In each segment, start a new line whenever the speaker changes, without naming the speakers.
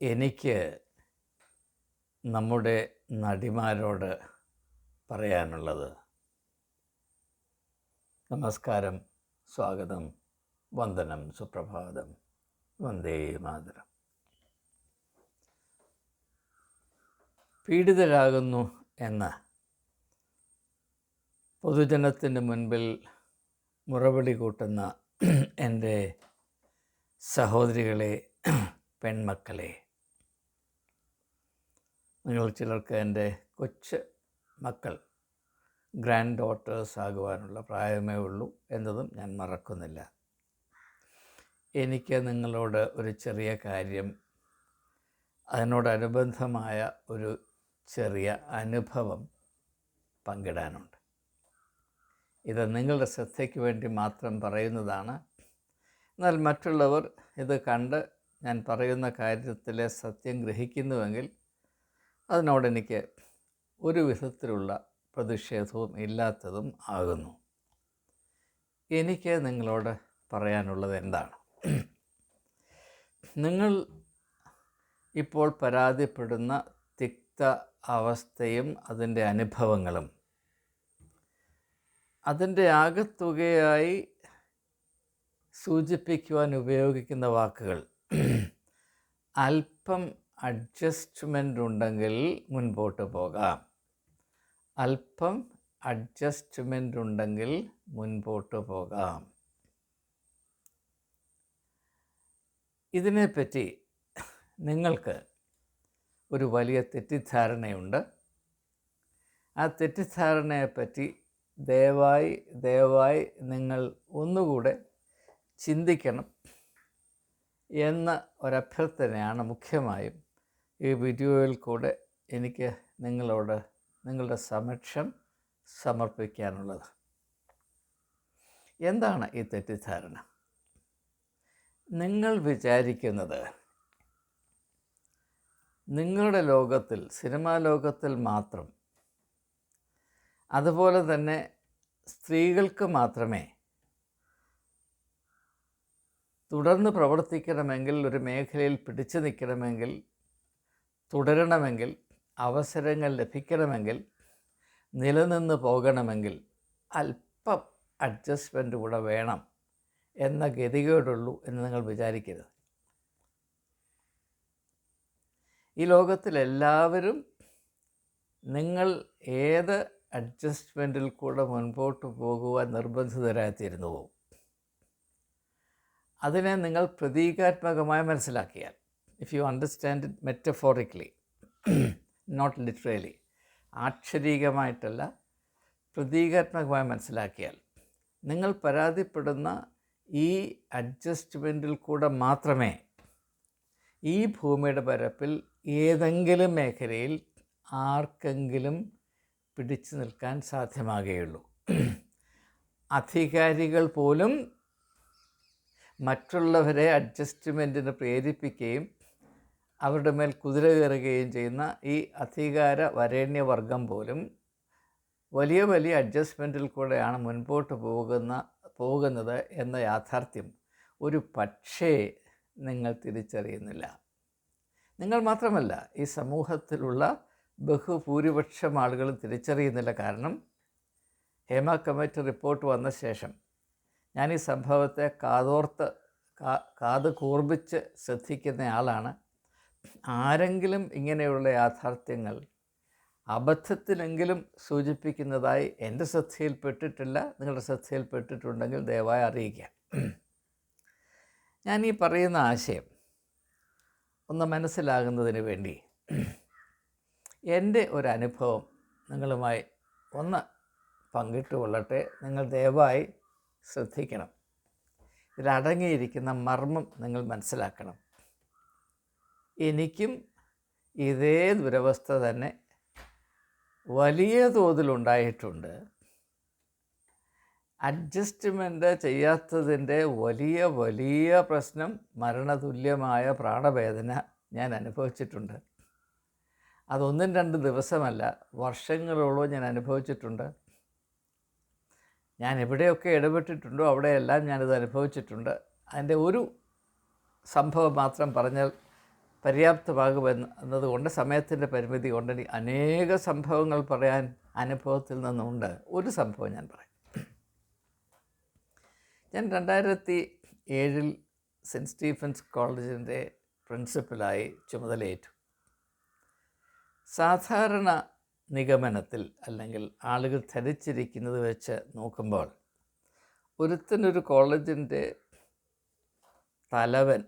എനിക്ക് നമ്മുടെ നടിമാരോട് പറയാനുള്ളത്. നമസ്കാരം സ്വാഗതം വന്ദനം സുപ്രഭാതം വന്ദേ മാതരം. പീഡിതരാകുന്നു എന്ന പൊതുജനത്തിന് മുൻപിൽ മുറവിളി കൂട്ടുന്ന എന്റെ സഹോദരികളെ പെൺമക്കളെ നിങ്ങൾ ചിലർക്ക് എന്റെ കൊച്ച് മക്കൾ ഗ്രാൻഡ് ഡോട്ടേഴ്സ് ആകുവാനുള്ള പ്രായമേ ഉള്ളൂ എന്നതും ഞാൻ മറക്കുന്നില്ല. എനിക്ക് നിങ്ങളോട് ഒരു ചെറിയ കാര്യം അതിനോടനുബന്ധമായ ഒരു ചെറിയ അനുഭവം പങ്കിടാനുണ്ട്. ഇത് നിങ്ങളുടെ ശ്രദ്ധയ്ക്ക് വേണ്ടി മാത്രം പറയുന്നതാണ്. എന്നാൽ മറ്റുള്ളവർ ഇത് കണ്ട് ഞാൻ പറയുന്ന കാര്യത്തിലെ സത്യം ഗ്രഹിക്കുന്നുവെങ്കിൽ അതിനോടെനിക്ക് ഒരു വിധത്തിലുള്ള പ്രതിഷേധവും ഇല്ലാത്തതും ആകുന്നു. എനിക്ക് നിങ്ങളോട് പറയാനുള്ളത് എന്താണ്? നിങ്ങൾ ഇപ്പോൾ പരാതിപ്പെടുന്ന തിക്ത അവസ്ഥയും അതിന്റെ അനുഭവങ്ങളും അതിന്റെ ആകത്തുകയായി സൂചിപ്പിക്കുവാൻ ഉപയോഗിക്കുന്ന വാക്കുകൾ അല്പം അഡ്ജസ്റ്റ്മെന്റ് ഉണ്ടെങ്കിൽ മുൻപോട്ട് പോകാം. അല്പം അഡ്ജസ്റ്റ്മെന്റ് ഉണ്ടെങ്കിൽ മുൻപോട്ട് പോകാം. ഇതിനെപ്പറ്റി നിങ്ങൾക്ക് ഒരു വലിയ തെറ്റിദ്ധാരണയുണ്ട്. ആ തെറ്റിദ്ധാരണയെപ്പറ്റി ദയവായി ദയവായി നിങ്ങൾ ഒന്നുകൂടെ ചിന്തിക്കണം എന്ന ഒരഭ്യർത്ഥനയാണ് മുഖ്യമായും ഈ വീഡിയോയിൽ കൂടെ എനിക്ക് നിങ്ങളോട് നിങ്ങളുടെ സമക്ഷം സമർപ്പിക്കാനുള്ളത്. എന്താണ് ഈ തെറ്റിദ്ധാരണ? നിങ്ങൾ വിചാരിക്കുന്നത് നിങ്ങളുടെ ലോകത്തിൽ സിനിമാ ലോകത്തിൽ മാത്രം അതുപോലെ തന്നെ സ്ത്രീകൾക്ക് മാത്രമേ തുടർന്ന് പ്രവർത്തിക്കണമെങ്കിൽ ഒരു മേഖലയിൽ പിടിച്ചു നിൽക്കണമെങ്കിൽ തുടരണമെങ്കിൽ അവസരങ്ങൾ ലഭിക്കണമെങ്കിൽ നിലനിന്ന് പോകണമെങ്കിൽ അല്പം അഡ്ജസ്റ്റ്മെന്റ് കൂടെ വേണം എന്ന ഗതികേടുള്ളൂ എന്ന് നിങ്ങൾ വിചാരിക്കരുത്. ഈ ലോകത്തിലെല്ലാവരും നിങ്ങൾ ഏത് അഡ്ജസ്റ്റ്മെന്റിൽ കൂടെ മുൻപോട്ട് പോകുവാൻ നിർബന്ധിതരായിത്തീരുന്നുവോ അതിനെ നിങ്ങൾ പ്രതീകാത്മകമായി മനസ്സിലാക്കിയാൽ if you understand it metaphorically not literally ആക്ഷരീകമായിട്ടല്ല പ്രതീകാത്മകമായി മനസ്സിലാക്കിയാൽ നിങ്ങൾ പരാതിപ്പെടുന്ന ഈ അഡ്ജസ്റ്റ്മെന്റിൽ കൂടെ മാത്രമേ ഈ ഭൂമിയുടെ പരപ്പിൽ ഏതെങ്കിലും മേഖലയിൽ ആർക്കെങ്കിലും പിടിച്ചു നിൽക്കാൻ സാധ്യമാകുകയുള്ളൂ. അധികാരികൾ പോലും മറ്റുള്ളവരെ അഡ്ജസ്റ്റ്മെന്റിന് പ്രേരിപ്പിക്കുകയും അവരുടെ മേൽ കുതിര കയറുകയും ചെയ്യുന്ന ഈ അധികാര വരേണ്യവർഗം പോലും വലിയ വലിയ അഡ്ജസ്റ്റ്മെന്റിൽ കൂടെയാണ് മുൻപോട്ട് പോകുന്ന പോകുന്നത് എന്ന യാഥാർത്ഥ്യം. ഒരു പക്ഷേ നിങ്ങൾ തിരിച്ചറിയുന്നില്ല. നിങ്ങൾ മാത്രമല്ല ഈ സമൂഹത്തിലുള്ള ബഹുഭൂരിപക്ഷം ആളുകളും തിരിച്ചറിയുന്നില്ല. കാരണം ഹേമ കമ്മിറ്റി റിപ്പോർട്ട് വന്ന ശേഷം ഞാൻ ഈ സംഭവത്തെ കാതോർത്ത് കാത് കൂർപ്പിച്ച് ശ്രദ്ധിക്കുന്ന ആളാണ് ആരെങ്കിലും ഇങ്ങനെയുള്ള യാഥാർത്ഥ്യങ്ങൾ അബദ്ധത്തിലെങ്കിലും സൂചിപ്പിക്കുന്നതായി എന്റെ ശ്രദ്ധയിൽപ്പെട്ടിട്ടില്ല. നിങ്ങളുടെ ശ്രദ്ധയിൽപ്പെട്ടിട്ടുണ്ടെങ്കിൽ ദയവായി അറിയിക്കാം ഞാൻ ഈ പറയുന്ന ആശയം ഒന്ന് മനസ്സിലാകുന്നതിന് വേണ്ടി എന്റെ ഒരു അനുഭവം നിങ്ങളുമായി ഒന്ന് പങ്കിട്ട് കൊള്ളട്ടെ നിങ്ങൾ ദയവായി ശ്രദ്ധിക്കണം. ഇതിലടങ്ങിയിരിക്കുന്ന മർമ്മം നിങ്ങൾ മനസ്സിലാക്കണം. എനിക്കും ഇതേ ദുരവസ്ഥ തന്നെ വലിയ തോതിലുണ്ടായിട്ടുണ്ട്. അഡ്ജസ്റ്റ്മെന്റ് ചെയ്യാത്തതിന്റെ വലിയ വലിയ പ്രശ്നം മരണതുല്യമായ പ്രാണവേദന ഞാൻ അനുഭവിച്ചിട്ടുണ്ട്. അതൊന്നും രണ്ട് ദിവസമല്ല വർഷങ്ങളോളം ഞാൻ അനുഭവിച്ചിട്ടുണ്ട്. ഞാൻ എവിടെയൊക്കെ ഇടപെട്ടിട്ടുണ്ടോ അവിടെയെല്ലാം ഞാനിത് അനുഭവിച്ചിട്ടുണ്ട്. അതിന്റെ ഒരു സംഭവം മാത്രം പറഞ്ഞാൽ പര്യാപ്തമാകുമെന്ന് എന്നതുകൊണ്ട് സമയത്തിന്റെ പരിമിതി കൊണ്ട് എനിക്ക് അനേക സംഭവങ്ങൾ പറയാൻ അനുഭവത്തിൽ നിന്നുണ്ട് ഒരു സംഭവം ഞാൻ പറയാം. ഞാൻ രണ്ടായിരത്തി ഏഴിൽ സെന്റ് സ്റ്റീഫൻസ് കോളേജിന്റെ പ്രിൻസിപ്പലായി ചുമതലയേറ്റു. സാധാരണ നിഗമനത്തിൽ അല്ലെങ്കിൽ ആളുകൾ ധരിച്ചിരിക്കുന്നത് വെച്ച് നോക്കുമ്പോൾ ഒരുത്തനൊരു കോളേജിന്റെ തലവൻ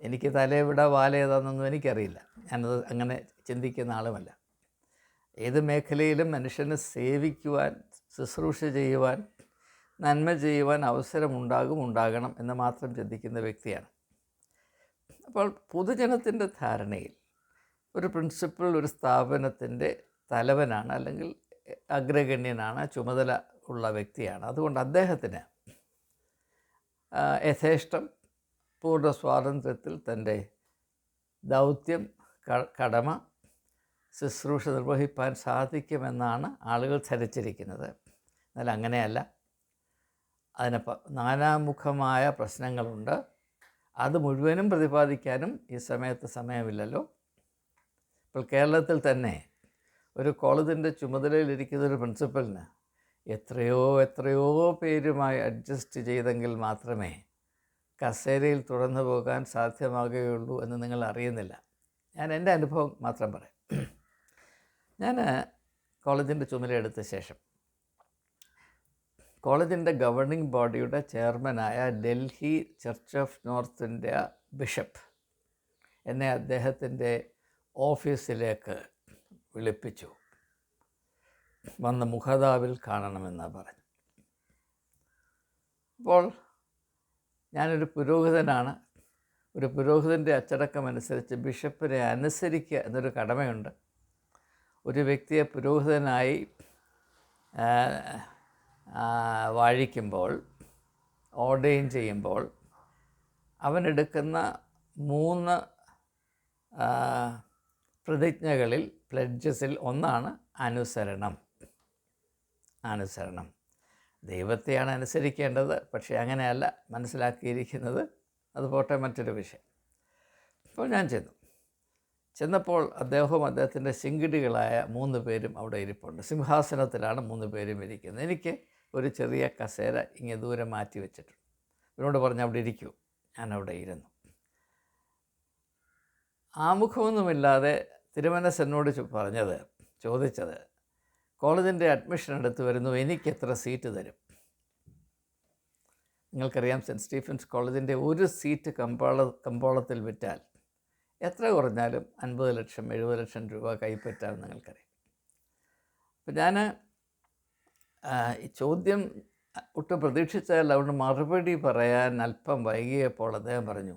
എനിക്ക് തലയെവിടെ വാലേതാണെന്നൊന്നും എനിക്കറിയില്ല. ഞാനത് അങ്ങനെ ചിന്തിക്കുന്ന ആളുമല്ല. ഏത് മേഖലയിലും മനുഷ്യനെ സേവിക്കുവാൻ ശുശ്രൂഷ ചെയ്യുവാൻ നന്മ ചെയ്യുവാൻ അവസരമുണ്ടാകും ഉണ്ടാകണം എന്ന് മാത്രം ചിന്തിക്കുന്ന വ്യക്തിയാണ്. അപ്പോൾ പൊതുജനത്തിന്റെ ധാരണയിൽ ഒരു പ്രിൻസിപ്പൽ ഒരു സ്ഥാപനത്തിന്റെ തലവനാണ് അല്ലെങ്കിൽ അഗ്രഗണ്യനാണ് ചുമതല ഉള്ള വ്യക്തിയാണ്. അതുകൊണ്ട് അദ്ദേഹത്തിന് യഥേഷ്ടം പൂർണ സ്വാതന്ത്ര്യത്തിൽ തന്റെ ദൗത്യം കടമ ശുശ്രൂഷ നിർവഹിപ്പാൻ സാധിക്കുമെന്നാണ് ആളുകൾ ധരിച്ചിരിക്കുന്നത്. എന്നാൽ അങ്ങനെയല്ല. അതിന് നാനാമുഖമായ പ്രശ്നങ്ങളുണ്ട്. അത് മുഴുവനും പ്രതിപാദിക്കാനും ഈ സമയത്ത് സമയമില്ലല്ലോ. ഇപ്പോൾ കേരളത്തിൽ തന്നെ ഒരു കോളേജിന്റെ ചുമതലയിലിരിക്കുന്ന ഒരു പ്രിൻസിപ്പലിന് എത്രയോ എത്രയോ പേരുമായി അഡ്ജസ്റ്റ് ചെയ്തെങ്കിൽ മാത്രമേ കസേരയിൽ തുടർന്നു പോകാൻ സാധ്യമാകുകയുള്ളൂ എന്ന് നിങ്ങൾ അറിയുന്നില്ല. ഞാൻ എന്റെ അനുഭവം മാത്രം പറയാം. ഞാൻ കോളേജിന്റെ ചുമതലയെടുത്ത ശേഷം കോളേജിന്റെ ഗവർണിംഗ് ബോഡിയുടെ ചെയർമാനായ Delhi church of north India bishop എന്നെ അദ്ദേഹത്തിന്റെ ഓഫീസിലേക്ക് വിളിപ്പിച്ചു. വന്ന് മുഖതാവിൽ കാണണമെന്ന് പറഞ്ഞു അപ്പോൾ ഞാനൊരു പുരോഹിതനാണ്. ഒരു പുരോഹിതന്റെ അച്ചടക്കമനുസരിച്ച് ബിഷപ്പിനെ അനുസരിക്കുക എന്നൊരു കടമയുണ്ട്. ഒരു വ്യക്തിയെ പുരോഹിതനായി വാഴിക്കുമ്പോൾ ഓർഡെയിൻ ചെയ്യുമ്പോൾ അവനെടുക്കുന്ന മൂന്ന് പ്രതിജ്ഞകളിൽ പ്ലഡ്ജസിൽ ഒന്നാണ് അനുസരണം. അനുസരണം. ദൈവത്തെയാണ് അനുസരിക്കേണ്ടത് പക്ഷേ അങ്ങനെയല്ല മനസ്സിലാക്കിയിരിക്കുന്നത്. അത് പോട്ടെ മറ്റൊരു വിഷയം. അപ്പോൾ ഞാൻ ചെന്നു. ചെന്നപ്പോൾ അദ്ദേഹവും അദ്ദേഹത്തിന്റെ ശിങ്കിടികളായ മൂന്ന് പേരും അവിടെ ഇരിപ്പുണ്ട്. സിംഹാസനത്തിലാണ് മൂന്ന് പേരും ഇരിക്കുന്നത്. എനിക്ക് ഒരു ചെറിയ കസേര ഇങ്ങനെ ദൂരെ മാറ്റി വെച്ചിട്ടുണ്ട്. ഇവരോട് പറഞ്ഞ് അവിടെ ഇരിക്കൂ. ഞാൻ അവിടെ ഇരുന്നു. ആമുഖമൊന്നുമില്ലാതെ തിരുമനസ് എന്നോട് പറഞ്ഞത് ചോദിച്ചത് കോളേജിന്റെ അഡ്മിഷൻ എടുത്ത് വരുന്നു. എനിക്ക് എത്ര സീറ്റ് തരും? നിങ്ങൾക്കറിയാം സെന്റ് സ്റ്റീഫൻസ് കോളേജിന്റെ ഒരു സീറ്റ് കമ്പോള കമ്പോളത്തിൽ വിറ്റാൽ എത്ര കുറഞ്ഞാലും അൻപത് ലക്ഷം എഴുപത് ലക്ഷം രൂപ കൈപ്പറ്റാമെന്ന് നിങ്ങൾക്കറിയാം. അപ്പം ഞാൻ ഈ ചോദ്യം ഒട്ടും പ്രതീക്ഷിച്ചാൽ അതുകൊണ്ട് മറുപടി പറയാൻ അല്പം വൈകിയപ്പോൾ അദ്ദേഹം പറഞ്ഞു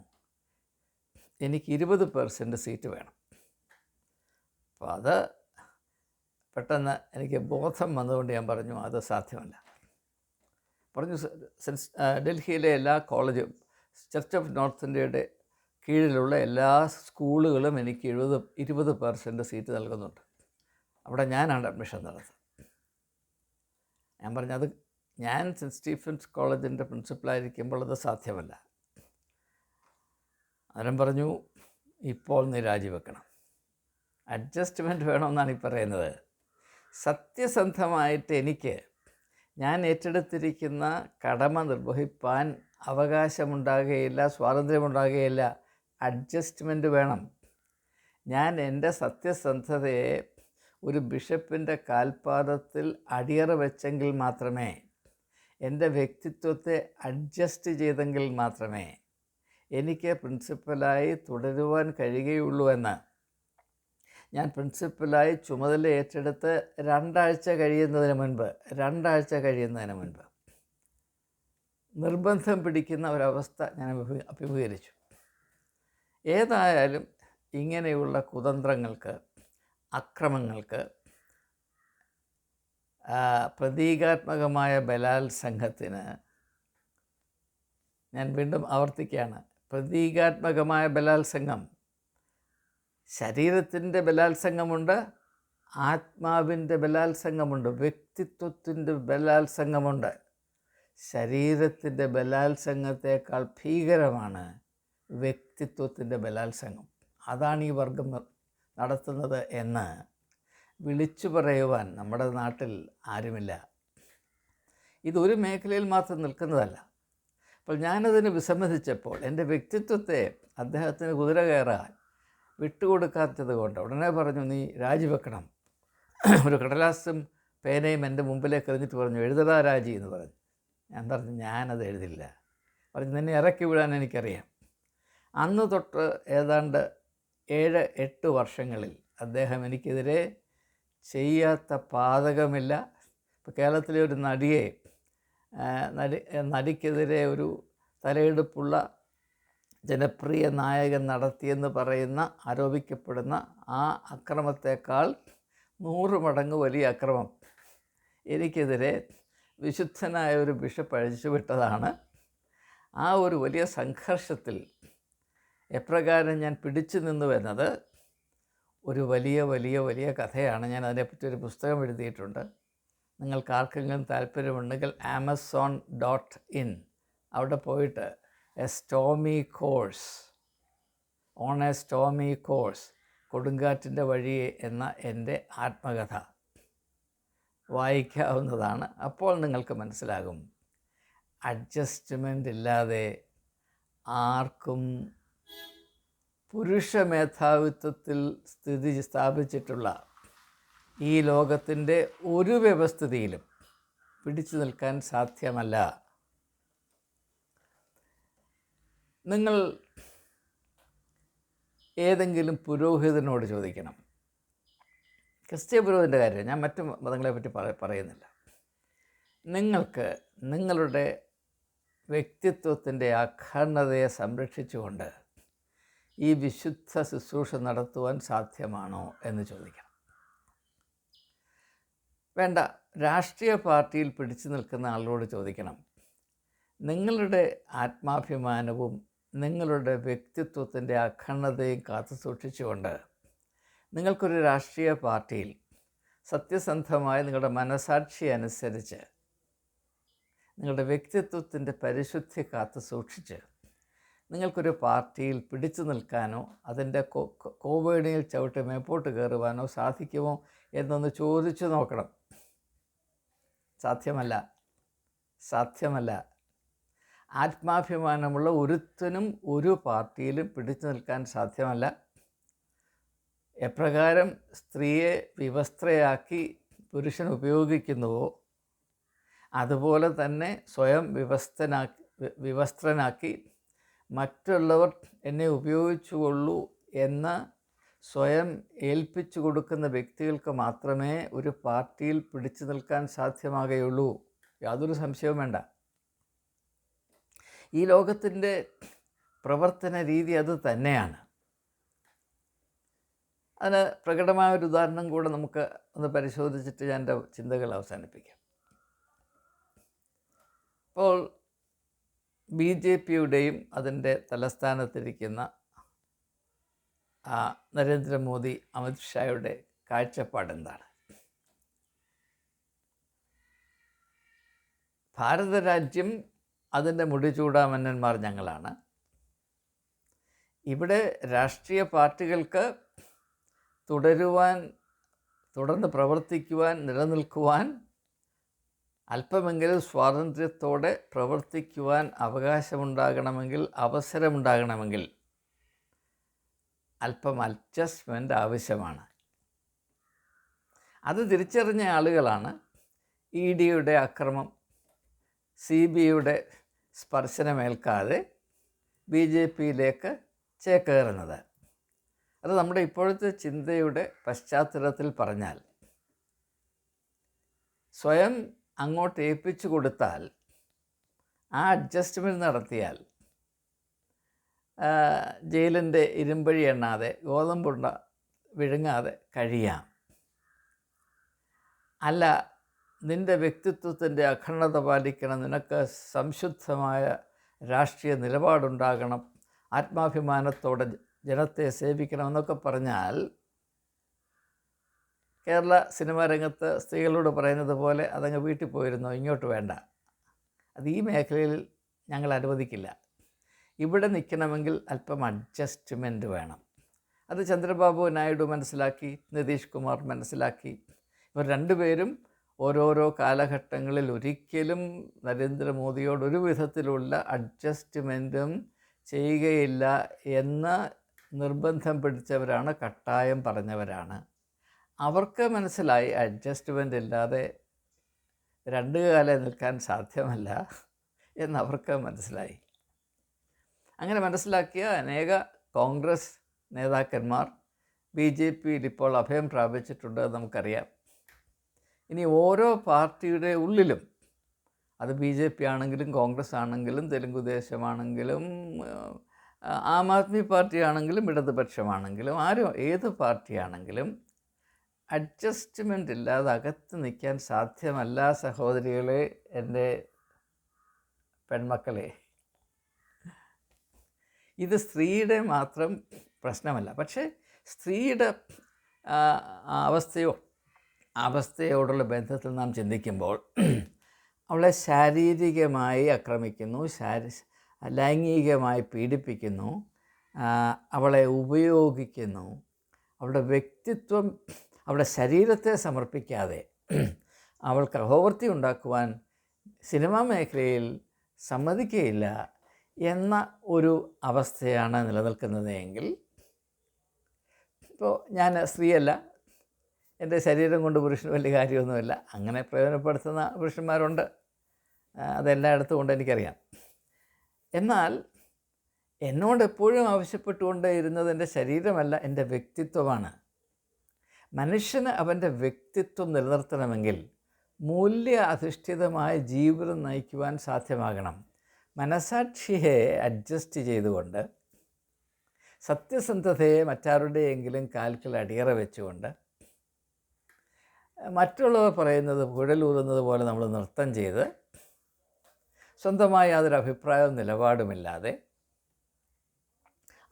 എനിക്ക് ഇരുപത് പെർസെന്റ് സീറ്റ് വേണം. അപ്പോൾ അത് പെട്ടെന്ന് എനിക്ക് ബോധം വന്നതുകൊണ്ട് ഞാൻ പറഞ്ഞു അത് സാധ്യമല്ല. പറഞ്ഞു ഡൽഹിയിലെ എല്ലാ കോളേജും ചർച്ച് ഓഫ് നോർത്ത് ഇന്ത്യയുടെ കീഴിലുള്ള എല്ലാ സ്കൂളുകളും എനിക്ക് എഴുപത് ഇരുപത് പെർസെന്റ് സീറ്റ് നൽകുന്നുണ്ട്. അവിടെ ഞാനാണ് അഡ്മിഷൻ നടത്തുന്നത്. ഞാൻ പറഞ്ഞു അത് ഞാൻ സെന്റ് സ്റ്റീഫൻസ് കോളേജിന്റെ പ്രിൻസിപ്പളായിരിക്കുമ്പോൾ അത് സാധ്യമല്ല. അന്നേരം പറഞ്ഞു ഇപ്പോൾ നീ രാജിവെക്കണം. അഡ്ജസ്റ്റ്മെന്റ് വേണമെന്നാണ് ഈ പറയുന്നത്. സത്യസന്ധമായിട്ട് എനിക്ക് ഞാൻ ഏറ്റെടുത്തിരിക്കുന്ന കടമ നിർവഹിപ്പാൻ അവകാശമുണ്ടാകുകയില്ല സ്വാതന്ത്ര്യമുണ്ടാകുകയില്ല അഡ്ജസ്റ്റ്മെന്റ് വേണം. ഞാൻ എന്റെ സത്യസന്ധതയെ ഒരു ബിഷപ്പിന്റെ കാൽപാദത്തിൽ അടിയറ വെച്ചെങ്കിൽ മാത്രമേ എന്റെ വ്യക്തിത്വത്തെ അഡ്ജസ്റ്റ് ചെയ്തെങ്കിൽ മാത്രമേ എനിക്ക് പ്രിൻസിപ്പലായി തുടരുവാൻ കഴിയുകയുള്ളൂ എന്ന് ഞാൻ പ്രിൻസിപ്പലായി ചുമതല ഏറ്റെടുത്ത് രണ്ടാഴ്ച കഴിയുന്നതിന് മുൻപ് രണ്ടാഴ്ച കഴിയുന്നതിന് മുൻപ് നിർബന്ധം പിടിക്കുന്ന ഒരവസ്ഥ ഞാൻ അഭിമു- അഭിമുഖീകരിച്ചു. ഏതായാലും ഇങ്ങനെയുള്ള കുതന്ത്രങ്ങൾക്ക് അക്രമങ്ങൾക്ക് പ്രതീകാത്മകമായ ബലാത്സംഗത്തിന് ഞാൻ വീണ്ടും ആവർത്തിക്കുകയാണ്. പ്രതീകാത്മകമായ ബലാത്സംഗം ശരീരത്തിന്റെ ബലാത്സംഗമുണ്ട് ആത്മാവിന്റെ ബലാത്സംഗമുണ്ട് വ്യക്തിത്വത്തിന്റെ ബലാത്സംഗമുണ്ട്. ശരീരത്തിന്റെ ബലാത്സംഗത്തേക്കാൾ ഭീകരമാണ് വ്യക്തിത്വത്തിന്റെ ബലാത്സംഗം. അതാണ് ഈ വർഗം നടത്തുന്നത് എന്ന് വിളിച്ചു പറയുവാൻ നമ്മുടെ നാട്ടിൽ ആരുമില്ല. ഇതൊരു മേഖലയിൽ മാത്രം നിൽക്കുന്നതല്ല. അപ്പോൾ ഞാനതിന് വിസമ്മതിച്ചപ്പോൾ എന്റെ വ്യക്തിത്വത്തെ അദ്ദേഹത്തിന് കുതിര കയറാൻ വിട്ടുകൊടുക്കാത്തത് കൊണ്ട് ഉടനെ പറഞ്ഞു നീ രാജിവെക്കണം. ഒരു കടലാസും പേനയും എന്റെ മുമ്പിലേക്ക് എറിഞ്ഞിട്ട് പറഞ്ഞു എഴുതടാ രാജി എന്ന് പറഞ്ഞു. ഞാൻ പറഞ്ഞു ഞാനത് എഴുതില്ല. പറഞ്ഞു നിന്നെ ഇറക്കി വിടാൻ എനിക്കറിയാം. അന്ന് തൊട്ട് ഏതാണ്ട് ഏഴ് എട്ട് വർഷങ്ങളിൽ അദ്ദേഹം എനിക്കെതിരെ ചെയ്യാത്ത പാതകമില്ല. ഇപ്പോൾ കേരളത്തിലെ ഒരു നടിയെ നടി നടിക്കെതിരെ ഒരു തലയെടുപ്പുള്ള ജനപ്രിയ നായകൻ നടത്തിയെന്ന് പറയുന്ന ആരോപിക്കപ്പെടുന്ന ആ അക്രമത്തേക്കാൾ നൂറ് മടങ്ങ് വലിയ അക്രമം. എനിക്കെതിരെ വിശുദ്ധനായ ഒരു ബിഷപ്പ് അഴിച്ചുവിട്ടതാണ് ആ ഒരു വലിയ സംഘർഷത്തിൽ എപ്രകാരം ഞാൻ പിടിച്ചു നിന്നു എന്നത് ഒരു വലിയ വലിയ വലിയ കഥയാണ്. ഞാൻ അതിനെപ്പറ്റി ഒരു പുസ്തകം എഴുതിയിട്ടുണ്ട്. നിങ്ങൾക്ക് ആർക്കെങ്കിലും താല്പര്യമുണ്ടെങ്കിൽ ആമസോൺ ഡോട്ട് ഇൻ. അവിടെ പോയിട്ട് a stormy course on a stormy course കൊടുങ്കാറ്റിന്റെ വഴി എന്ന എന്റെ ആത്മകഥ. വായിക്കാവുന്നതാണ്. അപ്പോൾ നിങ്ങൾക്ക് മനസ്സിലാകും. അഡ്ജസ്റ്റ്മെന്റ് ഇല്ലാതെ ആർക്കും പുരുഷ മേധാവിത്വത്തിൽ സ്ഥിതി സ്ഥാപിച്ചിട്ടുള്ള ഈ ലോകത്തിന്റെ ഒരു വ്യവസ്ഥിതിയിലും പിടിച്ചു നിൽക്കാൻ സാധ്യമല്ല. നിങ്ങൾ ഏതെങ്കിലും പുരോഹിതനോട് ചോദിക്കണം. ക്രിസ്ത്യ പുരോഹിതന്റെ കാര്യം ഞാൻ മറ്റു മതങ്ങളെ പറ്റി പറ പറയുന്നില്ല. നിങ്ങൾക്ക് നിങ്ങളുടെ വ്യക്തിത്വത്തിന്റെ അഖണ്ഡതയെ സംരക്ഷിച്ചുകൊണ്ട് ഈ വിശുദ്ധ ശുശ്രൂഷ നടത്തുവാൻ സാധ്യമാണോ എന്ന് ചോദിക്കണം. വേണ്ട രാഷ്ട്രീയ പാർട്ടിയിൽ പിടിച്ചു നിൽക്കുന്ന ആളോട് ചോദിക്കണം. നിങ്ങളുടെ ആത്മാഭിമാനവും നിങ്ങളുടെ വ്യക്തിത്വത്തിന്റെ അഖണ്ഡതയും കാത്തു സൂക്ഷിച്ചുകൊണ്ട് നിങ്ങൾക്കൊരു രാഷ്ട്രീയ പാർട്ടിയിൽ സത്യസന്ധമായ നിങ്ങളുടെ മനസാക്ഷി അനുസരിച്ച് നിങ്ങളുടെ വ്യക്തിത്വത്തിന്റെ പരിശുദ്ധി കാത്തു സൂക്ഷിച്ച് നിങ്ങൾക്കൊരു പാർട്ടിയിൽ പിടിച്ചു നിൽക്കാനോ അതിന്റെ കോവേണിയിൽ ചവിട്ടി മേപ്പോട്ട് കയറുവാനോ സാധിക്കുമോ എന്നൊന്ന് ചോദിച്ചു നോക്കണം. സാധ്യമല്ല. സാധ്യമല്ല. ആത്മാഭിമാനമുള്ള ഒരുത്തനും ഒരു പാർട്ടിയിലും പിടിച്ചു നിൽക്കാൻ സാധ്യമല്ല. എപ്രകാരം സ്ത്രീയെ വിവസ്ത്രയാക്കി പുരുഷൻ ഉപയോഗിക്കുന്നുവോ അതുപോലെ തന്നെ സ്വയം വിവസ്തനാക്കി വിവസ്ത്രനാക്കി മറ്റുള്ളവർ എന്നെ ഉപയോഗിച്ചുകൊള്ളൂ എന്ന് സ്വയം ഏൽപ്പിച്ചു കൊടുക്കുന്ന വ്യക്തികൾക്ക് മാത്രമേ ഒരു പാർട്ടിയിൽ പിടിച്ചു നിൽക്കാൻ സാധ്യമാകുകയുള്ളൂ യാതൊരു സംശയവും വേണ്ട. ഈ ലോകത്തിന്റെ പ്രവർത്തന രീതി അത് തന്നെയാണ്. അതിന് പ്രകടമായ ഒരു ഉദാഹരണം കൂടെ നമുക്ക് ഒന്ന് പരിശോധിച്ചിട്ട് ഞാൻ എന്റെ ചിന്തകൾ അവസാനിപ്പിക്കാം. ഇപ്പോൾ ബി ജെ പിയുടെയും അതിന്റെ തലസ്ഥാനത്തിരിക്കുന്ന നരേന്ദ്രമോദി അമിത്ഷായുടെ കാഴ്ചപ്പാട് എന്താണ്? ഭാരതരാജ്യം അതിന്റെ മുടിചൂടാമന്നന്മാർ ഞങ്ങളാണ്. ഇവിടെ രാഷ്ട്രീയ പാർട്ടികൾക്ക് തുടരുവാൻ തുടർന്ന് പ്രവർത്തിക്കുവാൻ നിലനിൽക്കുവാൻ അല്പമെങ്കിലും സ്വാതന്ത്ര്യത്തോടെ പ്രവർത്തിക്കുവാൻ അവകാശമുണ്ടാകണമെങ്കിൽ അവസരമുണ്ടാകണമെങ്കിൽ അല്പം അഡ്ജസ്റ്റ്മെന്റ് ആവശ്യമാണ്. അത് തിരിച്ചറിഞ്ഞ ആളുകളാണ് ഇ ഡിയുടെ അക്രമം സി ബി ഐയുടെ സ്പർശനമേൽക്കാതെ ബി ജെ പിയിലേക്ക് ചേക്കേറുന്നത്. അത് നമ്മുടെ ഇപ്പോഴത്തെ ചിന്തയുടെ പശ്ചാത്തലത്തിൽ പറഞ്ഞാൽ സ്വയം അങ്ങോട്ട് ഏൽപ്പിച്ചു കൊടുത്താൽ ആ അഡ്ജസ്റ്റ്മെന്റ് നടത്തിയാൽ ജയിലിന്റെ ഇരുമ്പഴി എണ്ണാതെ ഗോതമ്പുണ്ട വിഴുങ്ങാതെ കഴിയാം. അല്ല നിന്റെ വ്യക്തിത്വത്തിന്റെ അഖണ്ഡത പാലിക്കണം. നിനക്ക് സംശുദ്ധമായ രാഷ്ട്രീയ നിലപാടുണ്ടാകണം. ആത്മാഭിമാനത്തോടെ ജനത്തെ സേവിക്കണം എന്നൊക്കെ പറഞ്ഞാൽ കേരള സിനിമാ രംഗത്ത് സ്ത്രീകളോട് പറയുന്നത് പോലെ അതങ്ങ് വീട്ടിൽ പോയിരുന്നു? ഇങ്ങോട്ട് വേണ്ട. അത് ഈ മേഖലയിൽ ഞങ്ങൾ അനുവദിക്കില്ല. ഇവിടെ നിൽക്കണമെങ്കിൽ അല്പം അഡ്ജസ്റ്റ്മെന്റ് വേണം. അത് ചന്ദ്രബാബു നായിഡു മനസ്സിലാക്കി നിതീഷ് കുമാർ മനസ്സിലാക്കി. ഇവർ രണ്ടുപേരും ഓരോരോ കാലഘട്ടങ്ങളിൽ ഒരിക്കലും നരേന്ദ്രമോദിയോട് ഒരു വിധത്തിലുള്ള അഡ്ജസ്റ്റ്മെന്റും ചെയ്യുകയില്ല എന്ന നിർബന്ധം പിടിച്ചവരാണ് കട്ടായം പറഞ്ഞവരാണ്. അവർക്ക് മനസ്സിലായി അഡ്ജസ്റ്റ്മെന്റ് ഇല്ലാതെ രണ്ട് കാലം നിൽക്കാൻ സാധ്യമല്ല എന്നവർക്ക് മനസ്സിലായി. അങ്ങനെ മനസ്സിലാക്കിയ അനേക കോൺഗ്രസ് നേതാക്കന്മാർ ബി ജെ പിയിൽ ഇപ്പോൾ അഭയം പ്രാപിച്ചിട്ടുണ്ട് നമുക്കറിയാം. ഇനി ഓരോ പാർട്ടിയുടെ ഉള്ളിലും അത് ബി ജെ പി ആണെങ്കിലും കോൺഗ്രസ് ആണെങ്കിലും തെലുങ്കുദേശമാണെങ്കിലും ആം ആദ്മി പാർട്ടി ആണെങ്കിലും ഇടതുപക്ഷമാണെങ്കിലും ആരും ഏത് പാർട്ടിയാണെങ്കിലും അഡ്ജസ്റ്റ്മെന്റ് ഇല്ലാതെ അകത്ത് നിൽക്കാൻ സാധ്യമല്ല സഹോദരികളെ എന്റെ പെൺമക്കളെ. ഇത് സ്ത്രീയുടെ മാത്രം പ്രശ്നമല്ല. പക്ഷേ സ്ത്രീയുടെ അവസ്ഥയോ അവസ്ഥയോടുള്ള ബന്ധത്തിൽ നാം ചിന്തിക്കുമ്പോൾ അവളെ ശാരീരികമായി ആക്രമിക്കുന്നു ലൈംഗികമായി പീഡിപ്പിക്കുന്നു അവളെ ഉപയോഗിക്കുന്നു അവളുടെ വ്യക്തിത്വം അവളുടെ ശരീരത്തെ സമർപ്പിക്കാതെ അവൾക്ക് അഹോവർത്തി ഉണ്ടാക്കുവാൻ സിനിമാ മേഖലയിൽ സമ്മതിക്കുകയില്ല എന്ന ഒരു അവസ്ഥയാണ് നിലനിൽക്കുന്നതെങ്കിൽ ഇപ്പോൾ ഞാൻ സ്ത്രീയല്ല എന്റെ ശരീരം കൊണ്ട് പുരുഷന് വലിയ കാര്യമൊന്നുമില്ല. അങ്ങനെ പ്രയോജനപ്പെടുത്തുന്ന പുരുഷന്മാരുണ്ട്. അതെല്ലായിടത്തും കൊണ്ട് എനിക്കറിയാം. എന്നാൽ എന്നോട് എപ്പോഴും ആവശ്യപ്പെട്ടുകൊണ്ട് ഇരുന്നത് എന്റെ ശരീരമല്ല എന്റെ വ്യക്തിത്വമാണ്. മനുഷ്യന് അവന്റെ വ്യക്തിത്വം നിലനിർത്തണമെങ്കിൽ മൂല്യ അധിഷ്ഠിതമായ ജീവിതം നയിക്കുവാൻ സാധ്യമാകണം. മനസാക്ഷിയെ അഡ്ജസ്റ്റ് ചെയ്തുകൊണ്ട് സത്യസന്ധതയെ മറ്റാരുടെയെങ്കിലും കാൽക്കൽ അടിയറ വെച്ചുകൊണ്ട് മറ്റുള്ളവർ പറയുന്നത് കുഴലൂതുന്നത് പോലെ നമ്മൾ നൃത്തം ചെയ്ത് സ്വന്തമായ യാതൊരു അഭിപ്രായവും നിലപാടുമില്ലാതെ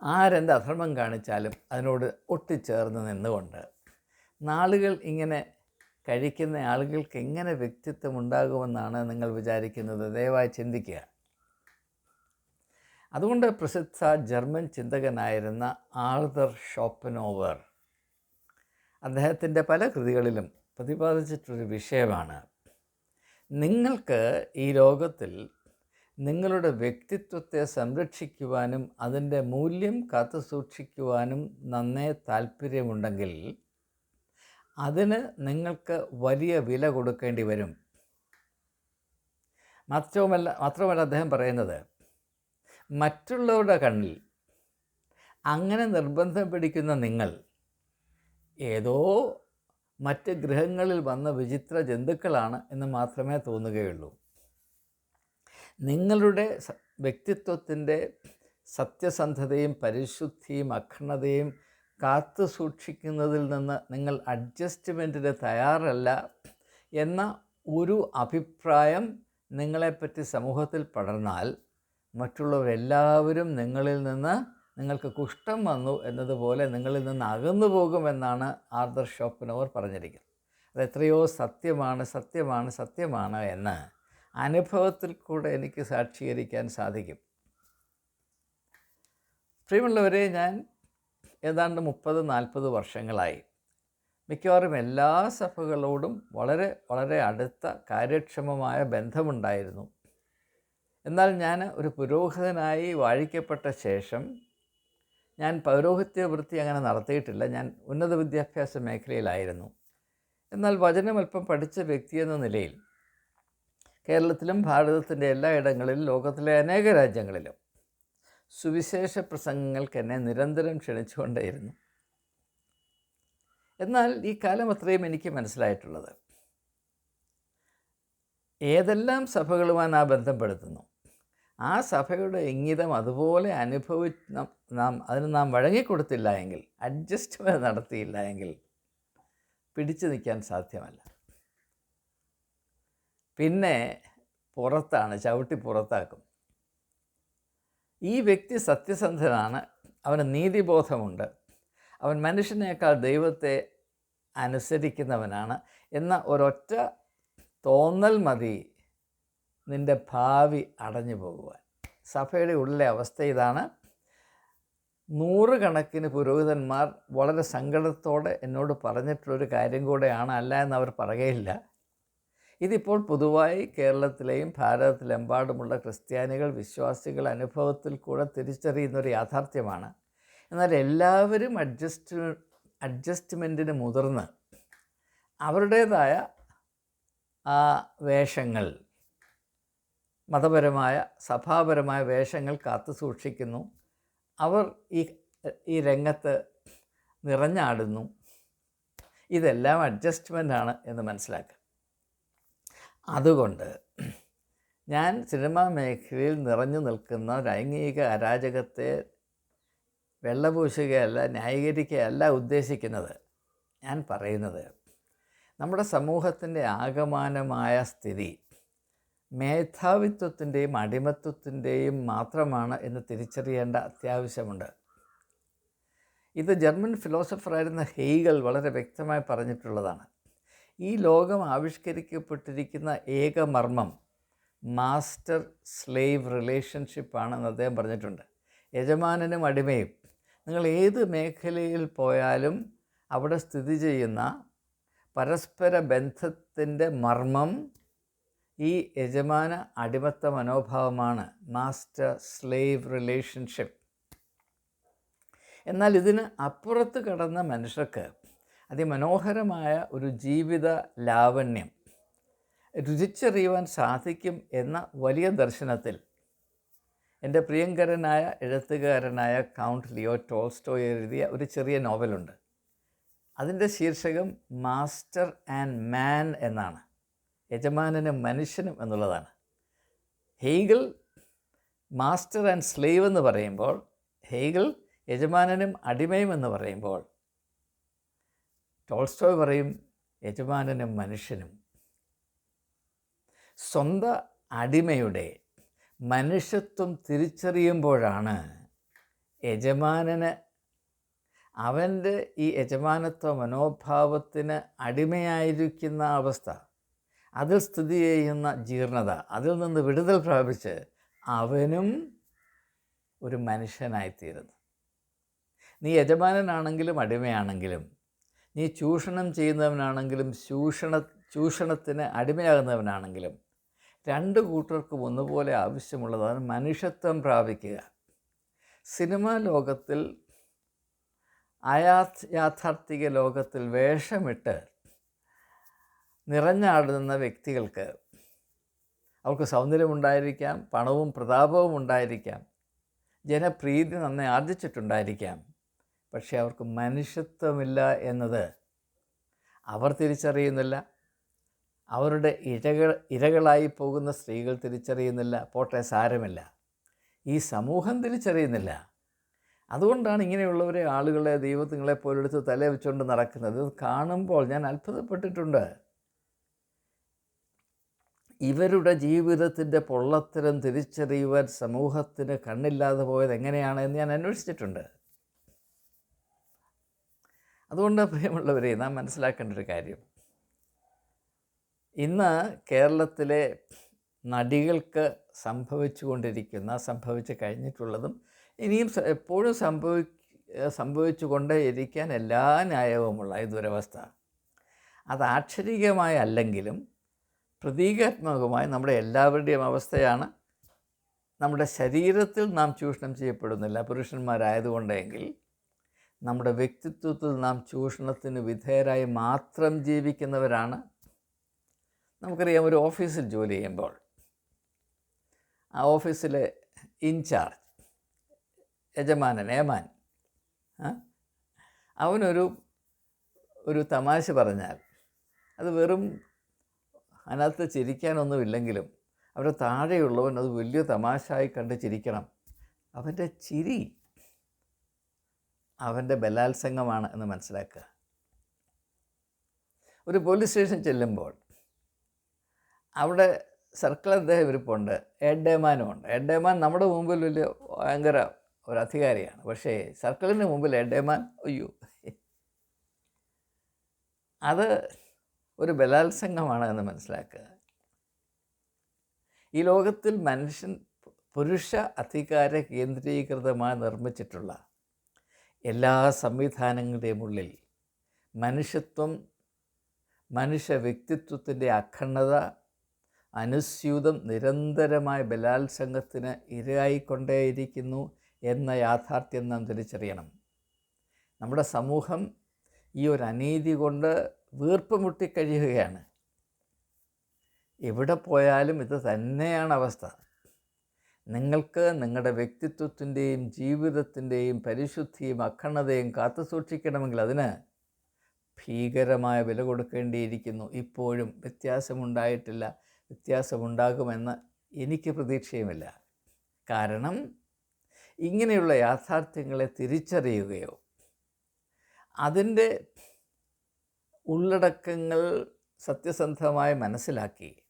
ആരെന്ത് അധർമ്മം കാണിച്ചാലും അതിനോട് ഒട്ടിച്ചേർന്ന് നിന്നുകൊണ്ട് നാളുകൾ ഇങ്ങനെ കഴിക്കുന്ന ആളുകൾക്ക് എങ്ങനെ വ്യക്തിത്വം ഉണ്ടാകുമെന്നാണ് നിങ്ങൾ വിചാരിക്കുന്നത്? ദയവായി ചിന്തിക്കുക. അതുകൊണ്ട് പ്രസിദ്ധ ജർമ്മൻ ചിന്തകനായിരുന്ന ആർദർ ഷോപ്പനോവർ അദ്ദേഹത്തിന്റെ പല കൃതികളിലും പ്രതിപാദിച്ചിട്ടൊരു വിഷയമാണ്. നിങ്ങൾക്ക് ഈ ലോകത്തിൽ നിങ്ങളുടെ വ്യക്തിത്വത്തെ സംരക്ഷിക്കുവാനും അതിന്റെ മൂല്യം കാത്തു സൂക്ഷിക്കുവാനും നന്നേ താല്പര്യമുണ്ടെങ്കിൽ അതിന് നിങ്ങൾക്ക് വലിയ വില കൊടുക്കേണ്ടി വരും. മാത്രവുമല്ല മാത്രമല്ല അദ്ദേഹം പറയുന്നത് മറ്റുള്ളവരുടെ കണ്ണിൽ അങ്ങനെ നിർബന്ധം പിടിക്കുന്ന നിങ്ങൾ ഏതോ മറ്റ് ഗ്രഹങ്ങളിൽ വന്ന വിചിത്ര ജന്തുക്കളാണ് എന്ന് മാത്രമേ തോന്നുകയുള്ളൂ. നിങ്ങളുടെ വ്യക്തിത്വത്തിന്റെ സത്യസന്ധതയും പരിശുദ്ധിയും അഖണ്ഡതയും കാത്തു സൂക്ഷിക്കുന്നതിൽ നിന്ന് നിങ്ങൾ അഡ്ജസ്റ്റ്മെന്റിന് തയ്യാറല്ല എന്ന ഒരു അഭിപ്രായം നിങ്ങളെപ്പറ്റി സമൂഹത്തിൽ പടർന്നാൽ മറ്റുള്ളവരെല്ലാവരും നിങ്ങളിൽ നിന്ന് നിങ്ങൾക്ക് കുഷ്ഠം വന്നു എന്നതുപോലെ നിങ്ങളിൽ നിന്ന് അകന്നു പോകുമെന്നാണ് ആർദർ ഷോപ്പനോർ പറഞ്ഞിരിക്കുന്നത്. അത് എത്രയോ സത്യമാണ് സത്യമാണ് സത്യമാണ് എന്ന് അനുഭവത്തിൽ കൂടെ എനിക്ക് സാക്ഷീകരിക്കാൻ സാധിക്കും. പ്രിയമുള്ളവരെ ഞാൻ ഏതാണ്ട് മുപ്പത് നാൽപ്പത് വർഷങ്ങളായി മിക്കവാറും എല്ലാ സഭകളോടും വളരെ വളരെ അടുത്ത കാര്യക്ഷമമായ ബന്ധമുണ്ടായിരുന്നു. എന്നാൽ ഞാൻ ഒരു പുരോഹിതനായി വാഴിക്കപ്പെട്ട ശേഷം ഞാൻ പൗരോഹിത്യ വൃത്തി അങ്ങനെ നടത്തിയിട്ടില്ല. ഞാൻ ഉന്നത വിദ്യാഭ്യാസ മേഖലയിലായിരുന്നു. എന്നാൽ വചനം അല്പം പഠിച്ച വ്യക്തി എന്ന നിലയിൽ കേരളത്തിലും ഭാരതത്തിന്റെ എല്ലായിടങ്ങളിലും ലോകത്തിലെ അനേക രാജ്യങ്ങളിലും സുവിശേഷ പ്രസംഗങ്ങൾക്ക് എന്നെ നിരന്തരം ക്ഷണിച്ചുകൊണ്ടേയിരുന്നു. എന്നാൽ ഈ കാലം അത്രയും എനിക്ക് മനസ്സിലായിട്ടുള്ളത്. ഏതെല്ലാം സഭകളുമായി ആ ബന്ധപ്പെടുത്തുന്നു? ആ സഭയുടെ ഇംഗിതം അതുപോലെ അനുഭവി നാം അതിന് നാം വഴങ്ങിക്കൊടുത്തില്ല എങ്കിൽ അഡ്ജസ്റ്റ്മെന്റ് നടത്തിയില്ല എങ്കിൽ പിടിച്ചു നിൽക്കാൻ സാധ്യമല്ല. പിന്നെ പുറത്താണ് ചവിട്ടി പുറത്താക്കും. ഈ വ്യക്തി സത്യസന്ധനാണ് അവന് നീതിബോധമുണ്ട് അവൻ മനുഷ്യനേക്കാൾ ദൈവത്തെ അനുസരിക്കുന്നവനാണ് എന്ന ഒരൊറ്റ തോന്നൽ മതി നിന്റെ ഭാവി അടഞ്ഞു പോകുവാൻ. സഭയുടെ ഉള്ളിലെ അവസ്ഥ ഇതാണ്. നൂറുകണക്കിന് പുരോഹിതന്മാർ വളരെ സങ്കടത്തോടെ എന്നോട് പറഞ്ഞിട്ടുള്ളൊരു കാര്യം കൂടെയാണ് അല്ല എന്ന് അവർ പറയുകയില്ല. ഇതിപ്പോൾ പൊതുവായി കേരളത്തിലെയും ഭാരതത്തിലെമ്പാടുമുള്ള ക്രിസ്ത്യാനികൾ വിശ്വാസികൾ അനുഭവത്തിൽ കൂടെ തിരിച്ചറിയുന്നൊരു യാഥാർത്ഥ്യമാണ്. എന്നാൽ എല്ലാവരും അഡ്ജസ്റ്റ് അഡ്ജസ്റ്റ്മെന്റിന് മുതിർന്ന് അവരുടേതായ ആ വേഷങ്ങൾ മതപരമായ സഭാപരമായ വേഷങ്ങൾ കാത്തു സൂക്ഷിക്കുന്നു. അവർ ഈ ഈ രംഗത്ത് നിറഞ്ഞാടുന്നു. ഇതെല്ലാം അഡ്ജസ്റ്റ്മെന്റാണ് എന്ന് മനസ്സിലാക്കുക. അതുകൊണ്ട് ഞാൻ സിനിമാ മേഖലയിൽ നിറഞ്ഞു നിൽക്കുന്ന ലൈംഗിക അരാജകത്തെ വെള്ളപൂശുകയല്ല ന്യായീകരിക്കുകയല്ല ഉദ്ദേശിക്കുന്നത്. ഞാൻ പറയുന്നത് നമ്മുടെ സമൂഹത്തിന്റെ ആകമാനമായ സ്ഥിതി മേധാവിത്വത്തിന്റെയും അടിമത്വത്തിന്റെയും മാത്രമാണ് എന്ന് തിരിച്ചറിയേണ്ട അത്യാവശ്യമുണ്ട്. ഇത് ജർമ്മൻ ഫിലോസഫറായിരുന്ന ഹെയ്ഗൽ വളരെ വ്യക്തമായി പറഞ്ഞിട്ടുള്ളതാണ്. ഈ ലോകം ആവിഷ്കരിക്കപ്പെട്ടിരിക്കുന്ന ഏക മർമ്മം മാസ്റ്റർ സ്ലേവ് റിലേഷൻഷിപ്പാണെന്ന് അദ്ദേഹം പറഞ്ഞിട്ടുണ്ട്. യജമാനനും അടിമയും. നിങ്ങൾ ഏത് മേഖലയിൽ പോയാലും അവിടെ സ്ഥിതി ചെയ്യുന്ന പരസ്പര ബന്ധത്തിന്റെ മർമ്മം ഈ യജമാന അടിമത്ത മനോഭാവമാണ് മാസ്റ്റർ സ്ലേവ് റിലേഷൻഷിപ്പ്. എന്നാൽ ഇതിന് അപ്പുറത്ത് കടന്ന മനുഷ്യർക്ക് അതിമനോഹരമായ ഒരു ജീവിത ലാവണ്യം രുചിച്ചറിയുവാൻ സാധിക്കും എന്ന വലിയ ദർശനത്തിൽ എന്റെ പ്രിയങ്കരനായ എഴുത്തുകാരനായ കൗണ്ട് ലിയോ ടോൾസ്റ്റോ എഴുതിയ ഒരു ചെറിയ നോവലുണ്ട്. അതിന്റെ ശീർഷകം മാസ്റ്റർ ആൻഡ് മാൻ എന്നാണ്. യജമാനനും മനുഷ്യനും എന്നുള്ളതാണ്. ഹെയ്ഗിൾ മാസ്റ്റർ ആൻഡ് സ്ലേവ് എന്ന് പറയുമ്പോൾ ഹെയ്ഗിൾ യജമാനനും അടിമയും എന്ന് പറയുമ്പോൾ ടോൾസ്റ്റോയ് പറയും യജമാനനും മനുഷ്യനും. സ്വന്ത അടിമയുടെ മനുഷ്യത്വം തിരിച്ചറിയുമ്പോഴാണ് യജമാനന് അവന്റെ ഈ യജമാനത്വ മനോഭാവത്തിന് അടിമയായിരിക്കുന്ന അവസ്ഥ. അതിൽ സ്ഥിതി ചെയ്യുന്ന ജീർണത അതിൽ നിന്ന് വിടുതൽ പ്രാപിച്ച് അവനും ഒരു മനുഷ്യനായിത്തീരുന്നു. നീ യജമാനനാണെങ്കിലും അടിമയാണെങ്കിലും നീ ചൂഷണം ചെയ്യുന്നവനാണെങ്കിലും ചൂഷണ ചൂഷണത്തിന് അടിമയാകുന്നവനാണെങ്കിലും രണ്ട് കൂട്ടർക്കും ഒന്നുപോലെ ആവശ്യമുള്ളതാണ് മനുഷ്യത്വം പ്രാപിക്കുക. സിനിമാ ലോകത്തിൽ അയാ യാഥാർത്ഥിക ലോകത്തിൽ വേഷമിട്ട് നിറഞ്ഞാടുന്ന വ്യക്തികൾക്ക് അവർക്ക് സൗന്ദര്യമുണ്ടായിരിക്കാം പണവും പ്രതാപവും ഉണ്ടായിരിക്കാം ജനപ്രീതി നന്നെ ആർജിച്ചിട്ടുണ്ടായിരിക്കാം. പക്ഷേ അവർക്ക് മനുഷ്യത്വമില്ല എന്നത് അവർ തിരിച്ചറിയുന്നില്ല. അവരുടെ ഇരകൾ ഇരകളായി പോകുന്ന സ്ത്രീകൾ തിരിച്ചറിയുന്നില്ല. പോട്ടെ സാരമില്ല. ഈ സമൂഹം തിരിച്ചറിയുന്നില്ല. അതുകൊണ്ടാണ് ഇങ്ങനെയുള്ളവരെ ആളുകളെ ദൈവത്തിങ്ങളെ പോലെടുത്ത് തല വെച്ചുകൊണ്ട് നടക്കുന്നത് കാണുമ്പോൾ ഞാൻ അത്ഭുതപ്പെട്ടിട്ടുണ്ട്. ഇവരുടെ ജീവിതത്തിന്റെ പൊള്ളത്തരം തിരിച്ചറിയുവാൻ സമൂഹത്തിന് കണ്ണില്ലാതെ പോയത് എങ്ങനെയാണ് എന്ന് ഞാൻ അന്വേഷിച്ചിട്ടുണ്ട്. അതുകൊണ്ട് പ്രിയമുള്ളവരെ നാം മനസ്സിലാക്കേണ്ട ഒരു കാര്യം. ഇന്ന് കേരളത്തിലെ നടികൾക്ക് സംഭവിച്ചു കൊണ്ടിരിക്കുന്ന സംഭവിച്ചു കഴിഞ്ഞിട്ടുള്ളതും ഇനിയും എപ്പോഴും സംഭവി സംഭവിച്ചു കൊണ്ടേ ഇരിക്കാൻ എല്ലാ ന്യായവുമുള്ള ഈ ദുരവസ്ഥ അത് ആക്ഷരികമായ അല്ലെങ്കിലും പ്രതീകാത്മകമായി നമ്മുടെ എല്ലാവരുടെയും അവസ്ഥയാണ് നമ്മുടെ ശരീരത്തിൽ നാം ചൂഷണം ചെയ്യപ്പെടുന്നില്ല പുരുഷന്മാരായതുകൊണ്ടെങ്കിൽ നമ്മുടെ വ്യക്തിത്വത്തിൽ നാം ചൂഷണത്തിന് വിധേയരായി മാത്രം ജീവിക്കുന്നവരാണ് നമുക്കറിയാം ഒരു ഓഫീസിൽ ജോലി ചെയ്യുമ്പോൾ ആ ഓഫീസിലെ ഇൻചാർജ് യജമാനൻ ഏമാൻ? അവനൊരു ഒരു തമാശ പറഞ്ഞാൽ അത് വെറും അതിനകത്ത് ചിരിക്കാനൊന്നുമില്ലെങ്കിലും അവരുടെ താഴെയുള്ളവൻ അത് വലിയ തമാശയായി കണ്ട് ചിരിക്കണം. അവന്റെ ചിരി അവന്റെ ബലാത്സംഗമാണ് എന്ന് മനസ്സിലാക്കുക. ഒരു പോലീസ് സ്റ്റേഷൻ ചെല്ലുമ്പോൾ അവിടെ സർക്കിൾ അദ്ദേഹം ഇരിപ്പുണ്ട്. എഡ്ഡേമാനുമുണ്ട് എഡ്ഡേമാൻ നമ്മുടെ മുമ്പിൽ വലിയ ഭയങ്കര ഒരു അധികാരിയാണ്. പക്ഷേ സർക്കിളിന് മുമ്പിൽ എഡ്ഡേമാൻ അയ്യോ. അത് ഒരു ബലാത്സംഗമാണ് എന്ന് മനസ്സിലാക്കുക. ഈ ലോകത്തിൽ മനുഷ്യൻ പുരുഷ അധികാര കേന്ദ്രീകൃതമായി നിർമ്മിച്ചിട്ടുള്ള എല്ലാ സംവിധാനങ്ങളുടെയും ഉള്ളിൽ മനുഷ്യത്വം മനുഷ്യ വ്യക്തിത്വത്തിന്റെ അഖണ്ഡത അനുസ്യൂതം നിരന്തരമായ ബലാത്സംഗത്തിന് ഇരയായിക്കൊണ്ടേയിരിക്കുന്നു എന്ന യാഥാർത്ഥ്യം നാം തിരിച്ചറിയണം. നമ്മുടെ സമൂഹം ഈ ഒരു അനീതി കൊണ്ട് വീർപ്പ് മുട്ടിക്കഴിയുകയാണ് എവിടെ പോയാലും ഇത് തന്നെയാണ് അവസ്ഥ. നിങ്ങൾക്ക് നിങ്ങളുടെ വ്യക്തിത്വത്തിന്റെയും ജീവിതത്തിന്റെയും പരിശുദ്ധിയും അഖണ്ഡതയും കാത്തു സൂക്ഷിക്കണമെങ്കിൽ അതിന് ഭീകരമായ വില കൊടുക്കേണ്ടിയിരിക്കുന്നു. ഇപ്പോഴും വ്യത്യാസമുണ്ടായിട്ടില്ല. വ്യത്യാസമുണ്ടാകുമെന്ന് എനിക്ക് പ്രതീക്ഷയുമില്ല. കാരണം ഇങ്ങനെയുള്ള യാഥാർത്ഥ്യങ്ങളെ തിരിച്ചറിയുകയോ അതിന്റെ ഉള്ളടക്കങ്ങൾ സത്യസന്ധമായി മനസ്സിലാക്കി.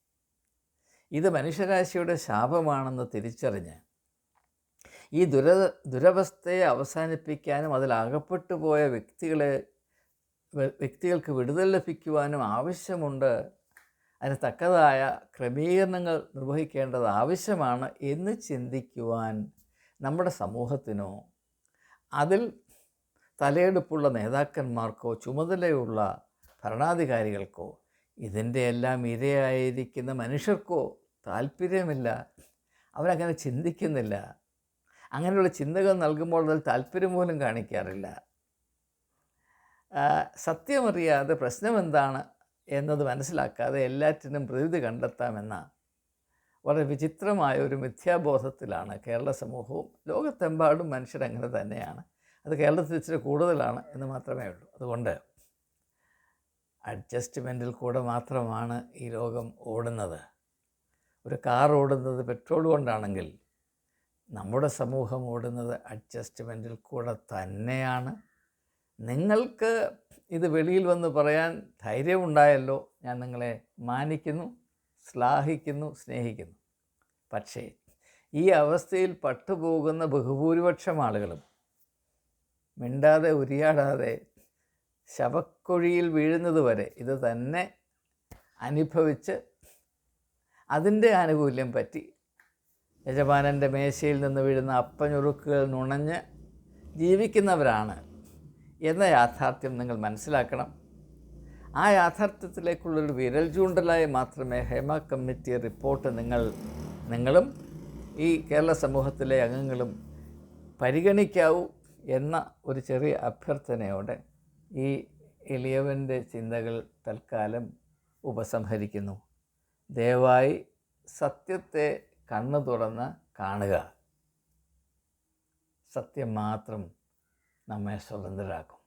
ഇത് മനുഷ്യരാശിയുടെ ശാപമാണെന്ന് തിരിച്ചറിഞ്ഞ് ഈ ദുര ദുരവസ്ഥയെ അവസാനിപ്പിക്കാനും അതിലകപ്പെട്ടു പോയ വ്യക്തികളെ വ്യക്തികൾക്ക് വിടുതൽ ലഭിക്കുവാനും ആവശ്യമുണ്ട്. അതിന് തക്കതായ ക്രമീകരണങ്ങൾ നിർവഹിക്കേണ്ടത് ആവശ്യമാണ് എന്ന് ചിന്തിക്കുവാൻ നമ്മുടെ സമൂഹത്തിനോ അതിൽ തലയെടുപ്പുള്ള നേതാക്കന്മാർക്കോ ചുമതലയുള്ള ഭരണാധികാരികൾക്കോ ഇതിന്റെ എല്ലാം ഇരയായിരിക്കുന്ന മനുഷ്യർക്കോ താല്പര്യമില്ല. അവരങ്ങനെ ചിന്തിക്കുന്നില്ല. അങ്ങനെയുള്ള ചിന്തകൾ നൽകുമ്പോൾ അതിൽ താല്പര്യം പോലും കാണിക്കാറില്ല. സത്യമറിയാതെ പ്രശ്നം എന്താണ് എന്നത് മനസ്സിലാക്കാതെ എല്ലാറ്റിനും പ്രതിവിധി കണ്ടെത്താമെന്ന വളരെ വിചിത്രമായ ഒരു മിഥ്യാബോധത്തിലാണ് കേരള സമൂഹവും ലോകത്തെമ്പാടും മനുഷ്യരങ്ങനെ തന്നെയാണ്. അത് കേരളത്തിൽ ഇച്ചിരി കൂടുതലാണ് എന്ന് മാത്രമേ ഉള്ളൂ. അതുകൊണ്ട് അഡ്ജസ്റ്റ്മെന്റിൽ കൂടെ മാത്രമാണ് ഈ ലോകം ഓടുന്നത്. ഒരു കാർ ഓടുന്നത് പെട്രോൾ കൊണ്ടാണെങ്കിൽ നമ്മുടെ സമൂഹം ഓടുന്നത് അഡ്ജസ്റ്റ്മെന്റിൽ കൂടെ തന്നെയാണ്. നിങ്ങൾക്ക് ഇത് വെളിയിൽ വന്ന് പറയാൻ ധൈര്യമുണ്ടായല്ലോ. ഞാൻ നിങ്ങളെ മാനിക്കുന്നു ശ്ലാഹിക്കുന്നു സ്നേഹിക്കുന്നു. പക്ഷേ ഈ അവസ്ഥയിൽ പട്ടുപോകുന്ന ബഹുഭൂരിപക്ഷം ആളുകളും മിണ്ടാതെ ഉരിയാടാതെ ശവക്കുഴിയിൽ വീഴുന്നത് വരെ ഇത് തന്നെ അനുഭവിച്ച് അതിന്റെ ആനുകൂല്യം പറ്റി. യജമാനന്റെ മേശയിൽ നിന്ന് വീഴുന്ന അപ്പഞ്ഞുറുക്കുകൾ നുണഞ്ഞ് ജീവിക്കുന്നവരാണ് എന്ന യാഥാർത്ഥ്യം നിങ്ങൾ മനസ്സിലാക്കണം. ആ യാഥാർത്ഥ്യത്തിലേക്കുള്ളൊരു വിരൽ ചൂണ്ടലായി മാത്രമേ ഹേമ കമ്മിറ്റി റിപ്പോർട്ട് നിങ്ങൾ നിങ്ങളും ഈ കേരള സമൂഹത്തിലെ അംഗങ്ങളും പരിഗണിക്കാവൂ എന്ന ഒരു ചെറിയ അഭ്യർത്ഥനയോടെ ഈ എളിയവന്റെ ചിന്തകൾ തൽക്കാലം ഉപസംഹരിക്കുന്നു. ദയവായി സത്യത്തെ കണ്ണു തുറന്ന് കാണുക. സത്യം മാത്രം നമ്മെ സ്വതന്ത്രരാക്കും.